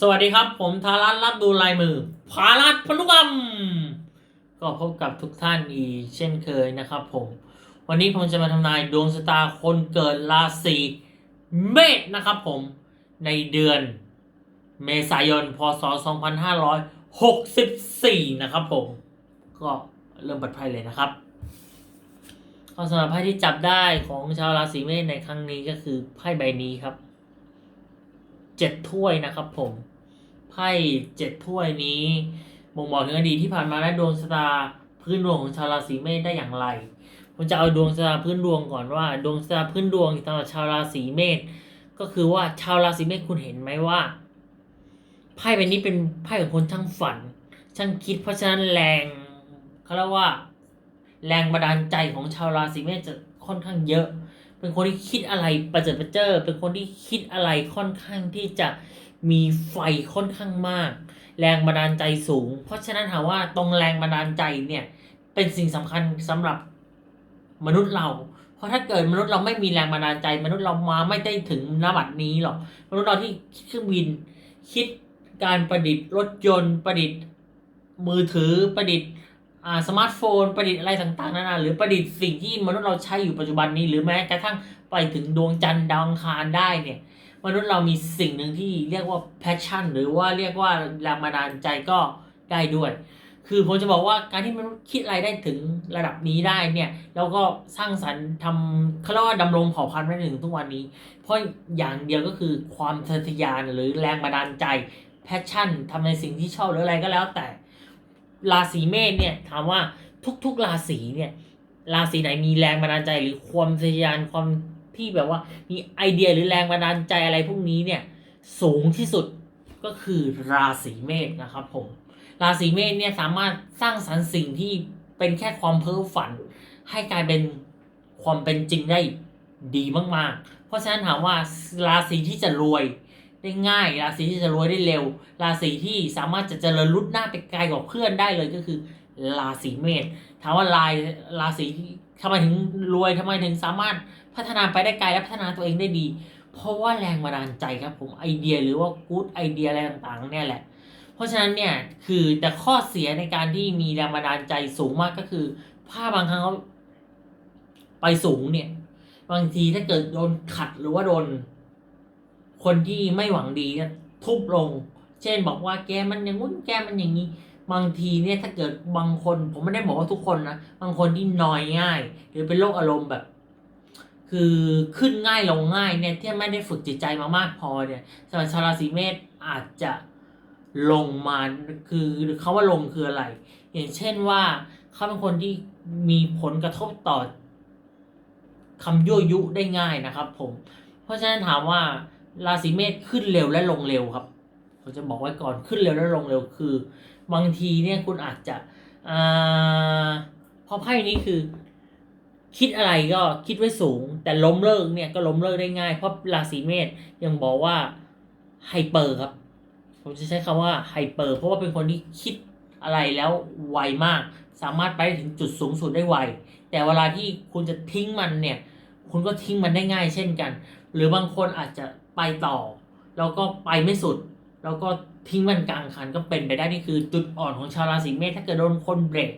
สวัสดีครับ ผมธารัตน์รับดูลายมือภารัตพนุกรรม ก็พบกับทุกท่านอีกเช่นเคยนะครับผม วันนี้ผมจะมาทำนายดวงชะตาคนเกิดราศีเมษนะครับผม ในเดือนเมษายน พศ 2564 นะครับผม ก็เริ่มปิดไพ่เลยนะครับก็สำหรับไพ่ที่จับได้ของชาวราศีเมษในครั้งนี้ก็คือไพ่ใบนี้ครับ เจ็ดถ้วยนะครับผม ไพ่เจ็ดถ้วยนี้บ่งบอกถึงอดีตที่ผ่านมาและดวงชะตาพื้นดวงของชาวราศีเมษได้อย่างไร ผมจะเอาดวงชะตาพื้นดวงก่อนว่า ดวงชะตาพื้นดวงสำหรับชาวราศีเมษก็คือว่าชาวราศีเมษคุณเห็นไหมว่าไพ่ใบนี้เป็นไพ่ของคนช่างฝัน ช่างคิดเพราะฉะนั้นแรงเขาเรียกว่า แรงบันดาลใจของชาวราศีเมษจะค่อนข้างเยอะ เป็นคนที่คิดอะไรประเจิดประเจิอเป็นคนที่คิดอะไรค่อนข้างที่จะมีไฟค่อนข้างมาก แรงบันดาลใจสูง เพราะฉะนั้นถามว่าตรงแรงบันดาลใจเนี่ยเป็นสิ่งสำคัญสำหรับมนุษย์เรา เพราะถ้าเกิดมนุษย์เราไม่มีแรงบันดาลใจ มนุษย์เรามาไม่ได้ถึงนาบัดนี้หรอกมนุษย์เราที่คิดเครื่องบิน คิดการประดิษฐ์รถยนต์ประดิษฐ์มือถือประดิษฐ์ สมาร์ทโฟนประดิษฐ์อะไรต่างๆนานาหรือประดิษฐ์สิ่งที่มนุษย์เราใช้อยู่ปัจจุบันนี้ หรือแม้กระทั่งไปถึงดวงจันทร์ดาวอังคารได้เนี่ยมนุษย์เรามีสิ่งหนึ่งที่เรียกว่า passion หรือว่าเรียกว่าแรงบันดาลใจก็ได้ด้วย คือผมจะบอกว่าการที่มนุษย์คิดอะไรได้ถึงระดับนี้ได้เนี่ยแล้วก็สร้างสรรค์ทำเขาเรียกว่าดำรงเผ่าพันธุ์มาถึงทุกวันนี้ เพราะอย่างเดียวก็คือความทะเทยานหรือแรงบันดาลใจ passion ทำในสิ่งที่ชอบหรืออะไรก็แล้วแต่ ราศีเมษเนี่ยถามว่าทุกๆราศีเนี่ยราศีไหนมีแรงบันดาลใจหรือความทะยานความที่แบบว่ามีไอเดียหรือแรงบันดาลใจอะไรพวกนี้เนี่ยสูงที่สุดก็คือราศีเมษนะครับผมราศีเมษเนี่ยสามารถสร้างสรรค์สิ่งที่เป็นแค่ความเพ้อฝัน ให้กลายเป็นความเป็นจริงได้ดีมากๆ เพราะฉะนั้นถามว่าราศีที่จะรวย ได้ง่าย ราศีที่จะรวยได้เร็ว ราศีที่สามารถจะเจริญรุดหน้าไปไกลกว่าเพื่อนได้เลยก็คือ ราศีเมษถามว่าลายราศีทำไมถึงรวยทำไมถึงสามารถพัฒนาไปได้ไกลและพัฒนาตัวเองได้ดี เพราะว่าแรงบันดาลใจครับผมไอเดียหรือว่ากู๊ดไอเดียอะไรต่างๆเนี่ยแหละ เพราะฉะนั้นเนี่ยคือแต่ข้อเสียในการที่มีแรงบันดาลใจสูงมากก็คือภาพบางครั้งเขาไปสูงเนี่ย บางทีถ้าเกิดโดนขัดหรือว่าโดน คนที่ไม่หวังดีเนี่ยทุบลง เช่นบอกว่าแกมันอย่างงู้นแกมันอย่างนี้ บางทีเนี่ยถ้าเกิดบางคนผมไม่ได้บอกว่าทุกคนนะบางคนที่นอยง่าย หรือเป็นโรคอารมณ์แบบ คือขึ้นง่ายลงง่ายเนี่ยที่ไม่ได้ฝึกจิตใจมามากพอเนี่ยสำหรับชาวราศีเมษอาจจะลงมาคือเขาว่าลงคืออะไร อย่างเช่นว่าเขาเป็นคนที่มีผลกระทบต่อคำยั่วยุได้ง่ายนะครับผม เพราะฉะนั้นถามว่า ราศีเมษขึ้นเร็วและลงเร็วครับผมจะบอกไว้ก่อนขึ้นเร็วและลงเร็วคือ บางทีเนี่ยคุณอาจจะอ่าเพราะไพ่นี้คือ คิดอะไรก็คิดไว้สูง แต่ล้มเลิกเนี่ยก็ล้มเลิกได้ง่าย เพราะราศีเมษยังบอกว่าไฮเปอร์ครับ ผมจะใช้คำว่าไฮเปอร์เพราะว่าเป็นคนที่คิดอะไรแล้วไวมาก สามารถไปถึงจุดสูงสุดได้ไว แต่เวลาที่คุณจะทิ้งมันเนี่ย คุณก็ทิ้งมันได้ง่ายเช่นกัน หรือบางคนอาจจะ ไปต่อ แล้วก็ไปไม่สุด แล้วก็ทิ้งมันกลางคันก็เป็นไปได้นี่คือจุดอ่อนของชาวราศีเมษถ้าเกิดโดนคนเบรก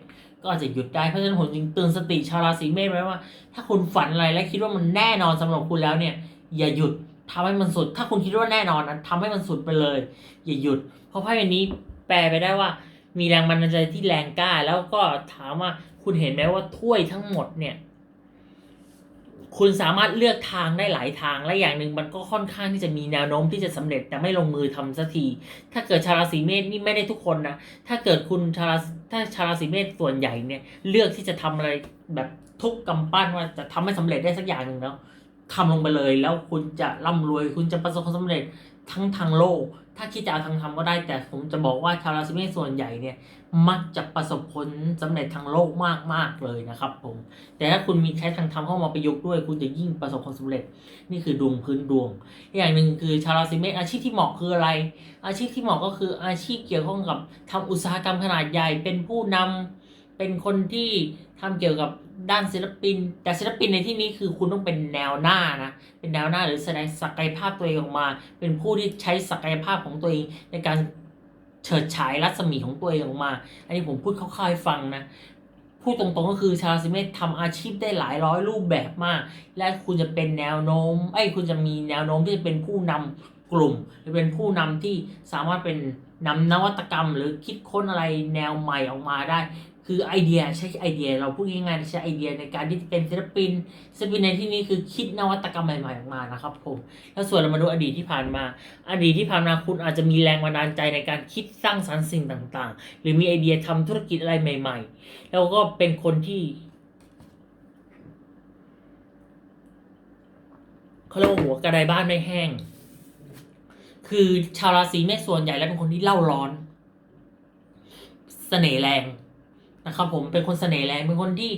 ก็อาจจะหยุดได้เพราะฉะนั้นผมจึงเตือนสติชาวราศีเมษไว้ว่า ถ้าคุณฝันอะไรและคิดว่ามันแน่นอนสำหรับคุณแล้วเนี่ย อย่าหยุดทำให้มันสุด ถ้าคุณคิดว่าแน่นอนนะทำให้มันสุดไปเลย อย่าหยุด เพราะไพ่ใบนี้แปลไปได้ว่า มีแรงบันดาลใจที่แรงกล้า แล้วก็ถามว่าคุณเห็นไหมว่าถ้วยทั้งหมดเนี่ย คุณสามารถเลือกทางได้หลายทางและอย่างหนึ่งมันก็ค่อนข้างที่จะมีแนวโน้มที่จะสำเร็จแต่ไม่ลงมือทำสักที ถ้าเกิดชาวราศีเมษนี่ไม่ได้ทุกคนนะ ถ้าเกิดคุณชาวราถ้าชาวราศีเมษส่วนใหญ่เนี่ยเลือกที่จะทำอะไรแบบทุกกำปั้นว่าจะทำให้สำเร็จได้สักอย่างหนึ่งแล้วทำลงไปเลยแล้วคุณจะร่ำรวยคุณจะประสบความสำเร็จ ทั้งทางโลก ถ้าคิดจะเอาทางธรรมก็ได้ แต่ผมจะบอกว่าชาวราศีเมษส่วนใหญ่เนี่ยมักจะประสบผลสำเร็จทางโลกมากมากเลยนะครับผมแต่ถ้าคุณมีใช้ทางธรรมเข้ามาประยุกต์ด้วย คุณจะยิ่งประสบความสำเร็จ นี่คือดวงพื้นดวง อย่างหนึ่งคือชาวราศีเมษอาชีพที่เหมาะคืออะไร อาชีพที่เหมาะก็คืออาชีพเกี่ยวข้องกับทำอุตสาหกรรมขนาดใหญ่เป็นผู้นำเป็นคนที่ ทำเกี่ยวกับด้านศิลปิน แต่ศิลปินในที่นี้คือคุณต้องเป็นแนวหน้านะ เป็นแนวหน้าหรือแสดงศักยภาพตัวเองออกมา เป็นผู้ที่ใช้ศักยภาพของตัวเองในการเฉิดฉายรัศมีของตัวเองออกมา อันนี้ผมพูดคร่าวๆให้ฟังนะ พูดตรงๆก็คือชาวราศีเมษทำอาชีพได้หลายร้อยรูปแบบมาก และคุณจะเป็นแนวโน้ม ไอ้คุณจะมีแนวโน้มที่จะเป็นผู้นำกลุ่ม หรือเป็นผู้นำที่สามารถเป็นนำนวัตกรรม หรือคิดค้นอะไรแนวใหม่ออกมาได้ คือไอเดียใช้ไอเดีย เราพูดง่ายๆใช้ไอเดียในการที่เป็นศิลปินศิลปินในที่นี้คือคิดนวัตกรรมใหม่ๆออกมานะครับผมแล้วส่วนเรามาดูอดีตที่ผ่านมา อดีตที่ผ่านมาคุณอาจจะมีแรงบันดาลใจในการคิดสร้างสรรค์สิ่งต่างๆ หรือมีไอเดียทำธุรกิจอะไรใหม่ ๆ แล้วก็เป็นคนที่เขาเรียกว่าหัวกระไดบ้านไม่แห้ง คือชาวราศีเมษส่วนใหญ่แล้วเป็นคนที่เล่าร้อน เสน่ห์แรง นะครับผมเป็นคนเสน่ห์แรงเป็นคนที่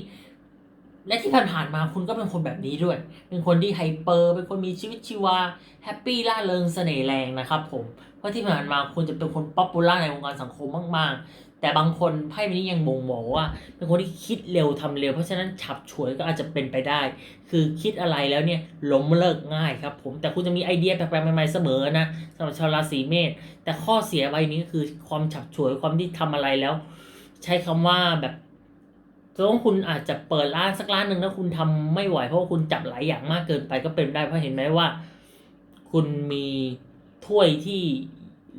และที่ผ่านๆมาคุณก็เป็นคนแบบนี้ด้วย เป็นคนที่ไฮเปอร์เป็นคนมีชีวิตชีวาแฮปปี้ล่าเริงเสน่ห์แรงนะครับผมเพราะที่ผ่านมาคุณจะเป็นคนป๊อปปูล่าในวงการสังคมมากๆ แต่บางคนไพ่ใบนี้ยังบ่งบอกว่า เป็นคนที่คิดเร็วทำเร็ว เพราะฉะนั้นฉับฉวยก็อาจจะเป็นไปได้ คือคิดอะไรแล้วเนี่ยล้มเลิกง่ายครับผมแต่คุณจะมีไอเดียแปลกๆใหม่ๆเสมอนะสำหรับชาวราศีเมษแต่ข้อเสียใบนี้ก็คือความฉับฉวยความที่ทำอะไรแล้ว ใช้คำว่าแบบสมมติคุณอาจจะเปิดร้านสักร้านหนึ่งแล้วคุณทำไม่ไหวเพราะคุณจับหลายอย่างมากเกินไปก็เป็นได้เพราะเห็นไหมว่า คุณมีถ้วยที่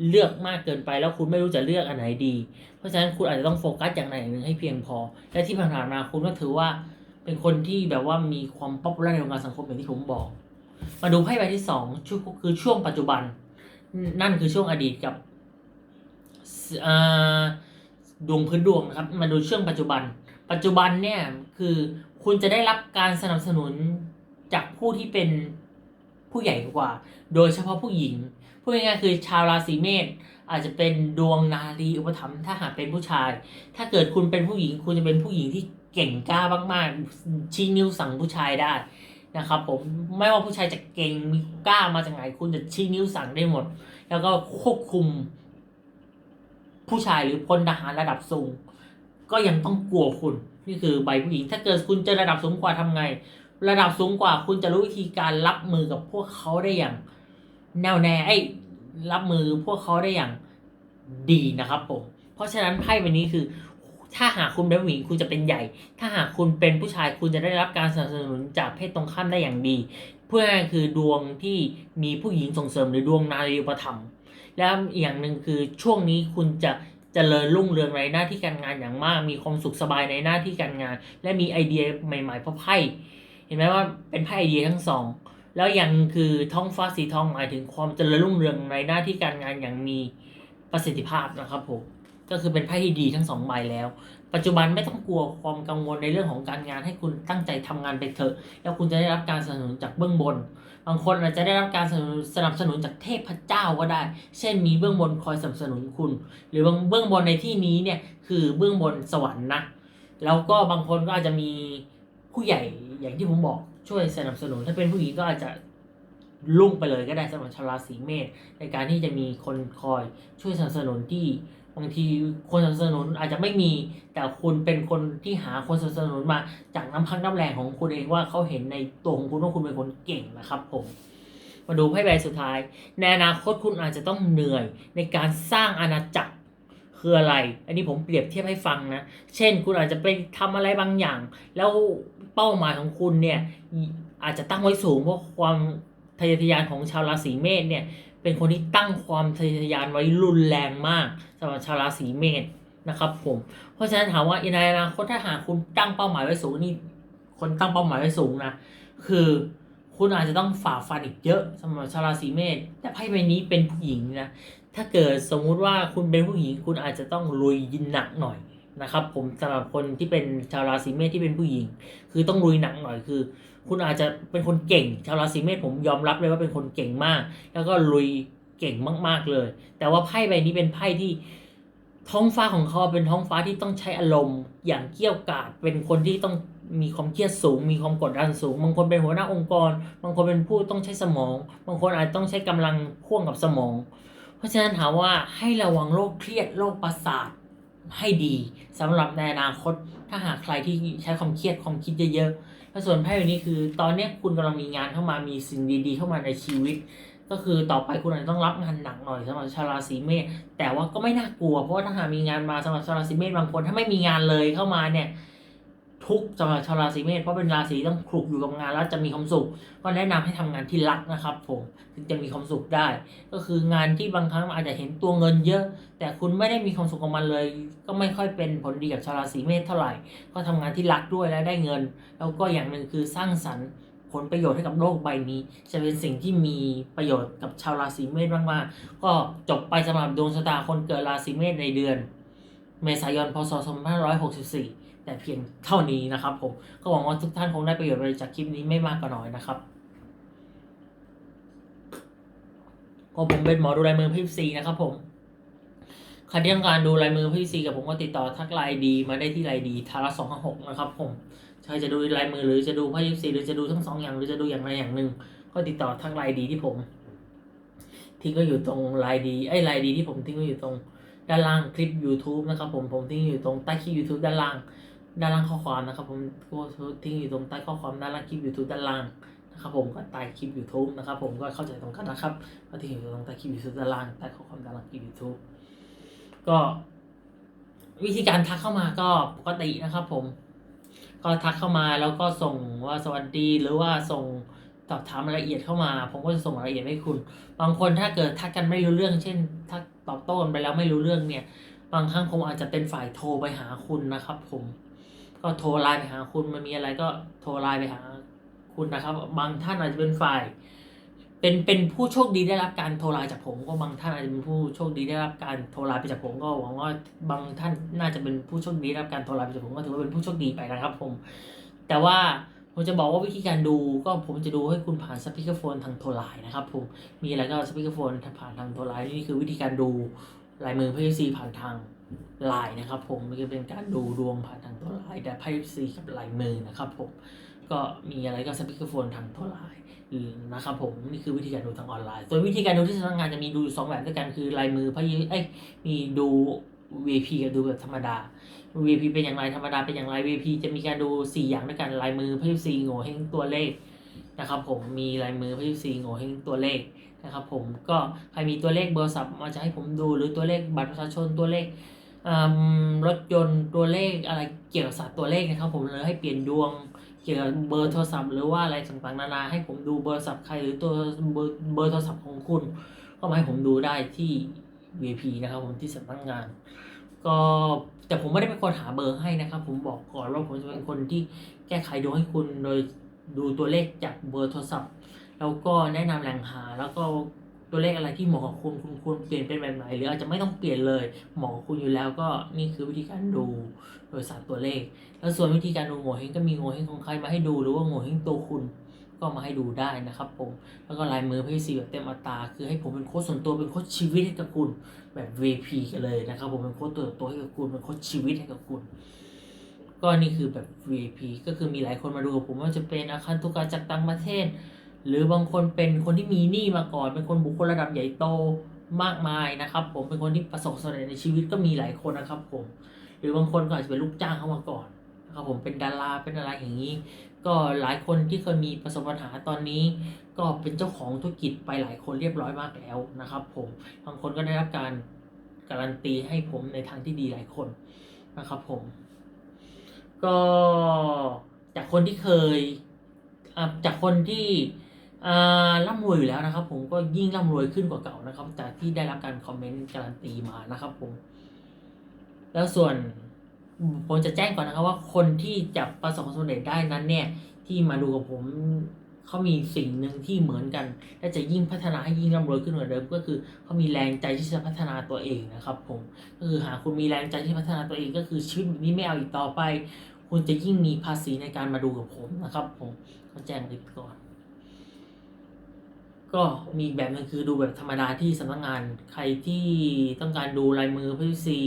เลือกมากเกินไปแล้วคุณไม่รู้จะเลือกอันไหนดี เพราะฉะนั้นคุณอาจจะต้องโฟกัสอย่างใดอย่งหนึ่งให้เพียงพอ และที่ผ่านมาคุณก็ถือว่าเป็นคนที่แบบว่ามีความป๊อปปูล่าในวงการสังคมอย่างที่ผมบอก มาดูไพ่ใบที่สองคือช่วงปัจจุบัน นั่นคือช่วงอดีตกับอ่า ดวงพื้นดวงนะครับ มาดูช่วงปัจจุบัน ปัจจุบันเนี่ยคือคุณจะได้รับการสนับสนุนจากผู้ที่เป็นผู้ใหญ่กว่า โดยเฉพาะผู้หญิง พูดง่ายๆคือชาวราศีเมษอาจจะเป็นดวงนารีอุปถัมภ์ถ้าหากเป็นผู้ชาย ถ้าเกิดคุณเป็นผู้หญิง คุณจะเป็นผู้หญิงที่เก่งกล้ามากๆชี้นิ้วสั่งผู้ชายได้นะครับผมไม่ว่าผู้ชายจะเก่งมีกล้ามาจากไหนคุณจะชี้นิ้วสั่งได้หมด แล้วก็ควบคุม ผู้ชายหรือพลทหารระดับสูง ก็ยังต้องกลัวคุณ นี่คือใบผู้หญิง ถ้าเกิดคุณเจอระดับสูงกว่าทำไง ระดับสูงกว่าคุณจะรู้วิธีการรับมือกับพวกเขาได้อย่าง แน่วแน่ไอ้รับมือพวกเขาได้อย่างดีนะครับผมเพราะฉะนั้นไพ่ใบนี้คือ ถ้าหากคุณเป็นผู้หญิงคุณจะเป็นใหญ่ ถ้าหากคุณเป็นผู้ชายคุณจะได้รับการสนับสนุนจากเพศตรงข้ามได้อย่างดี เพื่อคือดวงที่มีผู้หญิงส่งเสริมหรือดวงนารีอุปถัม แล้วอีกอย่างหนึ่งคือช่วงนี้คุณจะเจริญรุ่งเรืองในหน้าที่การงานอย่างมาก มีความสุขสบายในหน้าที่การงาน และมีไอเดียใหม่ๆเพราะไพ่เห็นไหมว่าเป็นไพ่ไอเดียทั้งสอง แล้วอย่างคือท้องฟ้าสีทองหมายถึงความเจริญรุ่งเรืองในหน้าที่การงานอย่างมีประสิทธิภาพนะครับผม ก็คือเป็นไพ่ที่ดีทั้งสองใบแล้ว ปัจจุบันไม่ต้องกลัวความกังวลในเรื่องของการงานให้คุณตั้งใจทำงานไปเถอะ แล้วคุณจะได้รับการสนับสนุนจากเบื้องบน บางคนอาจจะได้รับการสนับสนุนสนับสนุนจากเทพเจ้าก็ได้ เช่นมีเบื้องบนคอยสนับสนุนคุณ หรือบางเบื้องบนในที่นี้เนี่ยคือเบื้องบนสวรรค์นะ แล้วก็บางคนก็อาจจะมีผู้ใหญ่อย่างที่ผมบอกช่วยสนับสนุน ถ้าเป็นผู้หญิงก็อาจจะลุ่งไปเลยก็ได้สำหรับชาวราศีเมษในการที่จะมีคนคอยช่วยสนับสนุนที่ บางทีคนสนับสนุนอาจจะไม่มี แต่คุณเป็นคนที่หาคนสนับสนุนมาจากน้ำพักน้ำแรงของคุณเองว่าเขาเห็นในตัวของคุณว่าคุณเป็นคนเก่งนะครับผมมาดูไพ่ใบสุดท้าย ในอนาคตคุณอาจจะต้องเหนื่อยในการสร้างอาณาจักรคืออะไร อันนี้ผมเปรียบเทียบให้ฟังนะ เช่น คุณอาจจะไปทำอะไรบางอย่าง แล้วเป้าหมายของคุณเนี่ยอาจจะตั้งไว้สูงเพราะความทะเยอทะยานของชาวราศีเมษเนี่ย เป็นคนที่ตั้งความทะเยอทะยานไว้รุนแรงมากสำหรับชาวราศีเมษนะครับผม เพราะฉะนั้นถามว่าในอนาคตถ้าหากคุณตั้งเป้าหมายไว้สูงนี่คนตั้งเป้าหมายไว้สูงนะคือคุณอาจจะต้องฝ่าฟันอีกเยอะสำหรับชาวราศีเมษแต่ไพ่ใบนี้เป็นผู้หญิงนะถ้าเกิดสมมุติว่าคุณเป็นผู้หญิง คุณอาจจะต้องลุยยินหนักหน่อย นะครับ ผมสำหรับคนที่เป็นชาวราศีเมษที่เป็นผู้หญิง คือต้องลุยหนักหน่อยคือ คุณอาจจะเป็นคนเก่ง ชาวราศีเมษผมยอมรับเลยว่าเป็นคนเก่งมาก แล้วก็ลุยเก่งมากๆเลย แต่ว่าไพ่ใบนี้เป็นไพ่ที่ท้องฟ้าของเขาเป็นท้องฟ้าที่ต้องใช้อารมณ์ อย่างเกี่ยวกาดเป็นคนที่ต้องมีความเครียดสูง มีความกดดันสูง บางคนเป็นหัวหน้าองค์กร บางคนเป็นผู้ต้องใช้สมอง บางคนอาจต้องใช้กำลังพ่วงกับสมอง เพราะฉะนั้นถามว่าให้ระวังโรคเครียดโรคประสาท ให้ดีสำหรับในอนาคต ถ้าหากใครที่ใช้ความเครียดความคิดเยอะๆแล้วส่วนไพ่ใบนี้คือ ตอนนี้คุณกำลังมีงานเข้ามามีสิ่งดีๆ เข้ามาในชีวิต ก็คือต่อไปคุณอาจจะต้องรับงานหนักหน่อยสำหรับชาวราศีเมษแต่ว่าก็ไม่น่ากลัวเพราะว่าถ้าหากมีงานมาสำหรับชาวราศีเมษบางคน ถ้าไม่มีงานเลยเข้ามาเนี่ย ทุกข์สำหรับชาวราศีเมษเพราะเป็นราศีต้องคลุกอยู่กับงานแล้วจะมีความสุข ก็แนะนำให้ทำงานที่รักนะครับ ผมถึงจะมีความสุขได้ ก็คืองานที่บางครั้งอาจจะเห็นตัวเงินเยอะ แต่คุณไม่ได้มีความสุขกับมันเลย ก็ไม่ค่อยเป็นผลดีกับชาวราศีเมษเท่าไหร่ ก็ทำงานที่รักด้วยและได้เงิน แล้วก็อย่างหนึ่งคือสร้างสรรค์ผลประโยชน์ให้กับโลกใบนี้ จะเป็นสิ่งที่มีประโยชน์กับชาวราศีเมษมากๆก็จบไปสำหรับดวงชะตาคนเกิดราศีเมษในเดือน เมษายนพศ2564 แต่เพียงเท่านี้นะครับผมก็หวังว่าทุกท่านคงได้ประโยชน์อะไรจากคลิปนี้ไม่มากก็น้อยนะครับก็ผมเป็นหมอดูลายมือพี่ซีนะครับผมใครที่ต้องการดูลายมือพี่ซีกับผมก็ติดต่อทักไลน์ดีมาได้ที่ไลน์ดีทาระสองหกนะครับผมใครจะดูลายมือหรือจะดูไพ่ยิปซีหรือจะดูทั้งสองอย่างหรือจะดูอย่างใดอย่างหนึ่ง ก็ติดต่อทักไลน์ดีที่ผม ทิ้งก็อยู่ตรงไลน์ดีไอ้ไลน์ดีที่ผมทิ้งก็อยู่ตรงด้านล่างคลิป YouTube นะครับผมผมทิ้งอยู่ตรงใต้คลิป YouTube ด้านล่าง ด้านล่างข้อความนะครับ ผมก็ทิ้งอยู่ตรงใต้ข้อความด้านล่างคลิป YouTube ด้านล่างนะครับผมก็ใต้คลิป YouTube นะครับผมก็เข้าใจตรงกันนะครับก็ทิ้งอยู่ตรงใต้คลิป YouTube ด้านล่างใต้ข้อความด้านล่างคลิป YouTube ก็ วิธีการทักเข้ามาก็ปกตินะครับ ผม ก็ทักเข้ามาแล้วก็ส่งว่าสวัสดีหรือว่าส่งตอบถามรายละเอียดเข้ามา ผมก็จะส่งรายละเอียดให้คุณ บางคนถ้าเกิดทักกันไม่รู้เรื่อง เช่น ทักตอบโต้กันไปแล้วไม่รู้เรื่องเนี่ย บางครั้งผมอาจจะเป็นฝ่ายโทรไปหาคุณนะครับ ผม ก็โทรไลน์ไปหาคุณมันมีอะไรก็โทรไลน์ไปหาคุณนะครับ บางท่านอาจจะเป็นฝ่าย เป็นเป็นผู้โชคดีได้รับการโทรไลน์จากผม ก็บางท่านอาจจะเป็นผู้โชคดีได้รับการโทรไลน์ไปจากผมก็หวังว่าบางท่านน่าจะเป็นผู้โชคดีได้รับการโทรไลน์ไปจากผมก็ถือว่าเป็นผู้โชคดีไปนะครับ ผม แต่ว่าผมจะบอกว่าวิธีการดูก็ผมจะดูให้คุณผ่านสปีกเกอร์โฟนทางโทรไลน์นะครับผมมีอะไรก็สปีกเกอร์โฟนผ่านทางโทรไลน์นี่คือวิธีการดูลายมือไพ่ซีผ่านทาง ไลน์นะครับผมมันจะเป็นการดูดวงผ่านทางโทรไลน์แต่ไพ่ซีกับลายมือนะครับผมก็มีอะไรก็สปีกเกอร์โฟนทางโทรไลน์นะครับผมนี่คือวิธีการดูทางออนไลน์ ส่วนวิธีการดูที่สำนักงานจะมีดูสองแบบด้วยกันคือลายมือพยีเอ้ยมีดู VP กับดูแบบธรรมดา VP เป็นอย่างไรธรรมดาเป็นอย่างไร VP จะมีการดู 4 อย่างด้วยกันลายมือพยีโง่เฮงตัวเลขนะครับผมมีลายมือพยีโง่เฮงตัวเลขนะครับผมก็ใครมีตัวเลขเบอร์สับมาจะให้ผมดูหรือตัวเลขบัตรประชาชนตัวเลข รถยนต์ตัวเลขอะไรเกี่ยวกับศาสตร์ตัวเลขนะครับ ผมเลยให้เปลี่ยนดวงเกี่ยวกับเบอร์โทรศัพท์หรือว่าอะไรต่างๆนานาให้ผมดูเบอร์โทรศัพท์ใครหรือตัวเบอร์เบอร์โทรศัพท์ของคุณ ก็มาให้ผมดูได้ที่ VP นะครับผมที่สำนักงาน ก็แต่ผมไม่ได้เป็นคนหาเบอร์ให้นะครับ ผมบอกก่อนว่าผมจะเป็นคนที่แก้ไขดวงให้คุณโดยดูตัวเลขจากเบอร์โทรศัพท์ แล้วก็แนะนำแหล่งหาแล้วก็ ตัวเลขอะไรที่เหมาะกับคุณคุณควรเปลี่ยนเป็นแบบไหนหรืออาจจะไม่ต้องเปลี่ยนเลยเหมาะกับคุณอยู่แล้วก็นี่คือวิธีการดูโดยศาสตร์ตัวเลข แล้วส่วนวิธีการดูโง่เฮงก็มีโง่เฮงของใครมาให้ดูหรือว่าโง่เฮงตัวคุณก็มาให้ดูได้นะครับผม แล้วก็ลายมือพี่ซีแบบเต็มอัตราคือให้ผมเป็นโค้ชส่วนตัวเป็นโค้ชชีวิตให้กับคุณแบบ VP กันเลยนะครับผมเป็นโค้ชตัวตัวให้กับคุณเป็นโค้ชชีวิตให้กับคุณ ก็นี่คือแบบ VP ก็คือมีหลายคนมาดูกับผมว่าจะเป็นอาคารตุกาจากต่างประเทศ หรือบางคนเป็นคนที่มีหนี้มาก่อน เป็นคนบุคคลระดับใหญ่โตมากมายนะครับ ผมเป็นคนที่ประสบความสำเร็จในชีวิตก็มีหลายคนนะครับ ผม หรือบางคนก็อาจจะเป็นลูกจ้างเข้ามาก่อนนะครับผมเป็นดาราเป็นอะไรอย่างนี้ ก็หลายคนที่เคยมีประสบปัญหาตอนนี้ ก็เป็นเจ้าของธุรกิจไปหลายคนเรียบร้อยมากแล้วนะครับ ผมบางคนก็ได้รับการการันตีให้ผมในทางที่ดีหลายคนนะครับผม ก็จากคนที่เคยจากคนที่ ร่ำรวยอยู่แล้วนะครับ ผมก็ยิ่งร่ำรวยขึ้นกว่าเก่านะครับ จากที่ได้รับการคอมเมนต์การันตีมานะครับ ผม แล้วส่วนผมจะแจ้งก่อนนะครับ ว่าคนที่จะประสบความสำเร็จได้นั้น เนี่ย ที่มาดูกับผมเขามีสิ่งหนึ่งที่เหมือนกัน และจะยิ่งพัฒนาให้ยิ่งร่ำรวยขึ้นกว่าเดิมก็คือเขามีแรงใจที่จะพัฒนาตัวเองนะครับ ผมก็คือหากคุณมีแรงใจที่พัฒนาตัวเองก็คือชีวิตแบบนี้ไม่เอาอีกต่อไป คุณจะยิ่งมีภาษีในการมาดูกับผมนะครับ ผมก็แจ้งไว้ก่อน ก็มีอีกแบบหนึงคือดูแบบธรรมดาที่สำนักงานใครที่ต้องการดูลายมือพี่ซี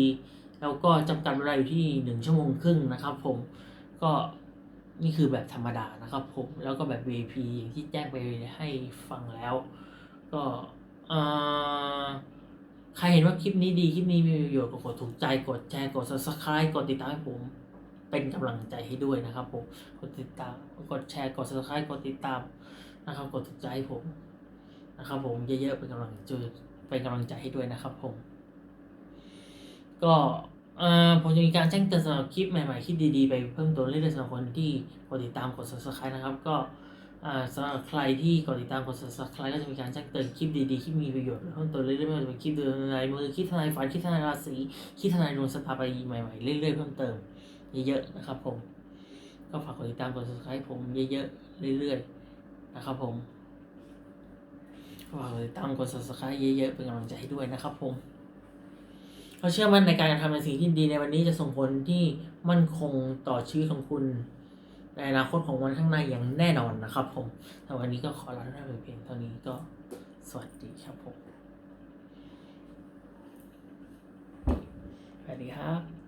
แล้วก็จำกัดเวลาอยู่ที่หนึ่งชั่วโมงครึ่งนะครับผมก็นี่คือแบบธรรมดานะครับผมแล้วก็แบบ VIP อย่างที่แจ้งไปให้ฟังแล้ว ก็เออใครรเห็นว่าคลิปนี้ดี คลิปนี้มีประโยชน์ก็กดถูกใจกดแชร์กด subscribe กดติดตามให้ผมเป็นกำลังใจให้ด้วยนะครับผมกดติดตามกดแชร์กด subscribe กดติดตามนะครับกดถูกใจให้ผม นะครับผมเยอะๆเป็นกำลังใจเป็นกำลังใจให้ด้วยนะครับผม ก็เอ่อผมจะมีการแจ้งเตือนสำหรับคลิปใหม่ๆคลิปดีๆไปเพิ่มเติมเรื่อยๆสำหรับคนที่กดติดตามกด subscribe นะครับ ก็สำหรับใครที่กดติดตามกด subscribe ก็จะมีการแจ้งเตือนคลิปดีๆคลิปมีประโยชน์เพิ่มเติมเรื่อยๆไม่ว่าจะเป็นคลิปเดินในมือคลิปทนายฝันคลิปทนายราศีคลิปทนายดวงชะตาร์ไปใหม่ๆเรื่อยๆเพิ่มเติมเยอะๆนะครับผม ก็ฝากกดติดตามกด subscribe ผมเยอะๆเรื่อยๆนะครับผม ฝากติดตามกด subscribe เยอะๆ เป็นกำลังใจให้ด้วยนะครับผมเราเชื่อมั่นในการกระทำในสิ่งที่ดีในวันนี้จะส่งผลที่มั่นคงต่อชีวิตของคุณ ในอนาคตของวันข้างหน้าอย่างแน่นอนนะครับ ผมแต่วันนี้ก็ขอลาท่านไปเพียงเท่านี้ก็สวัสดีครับผมสวัสดีครับ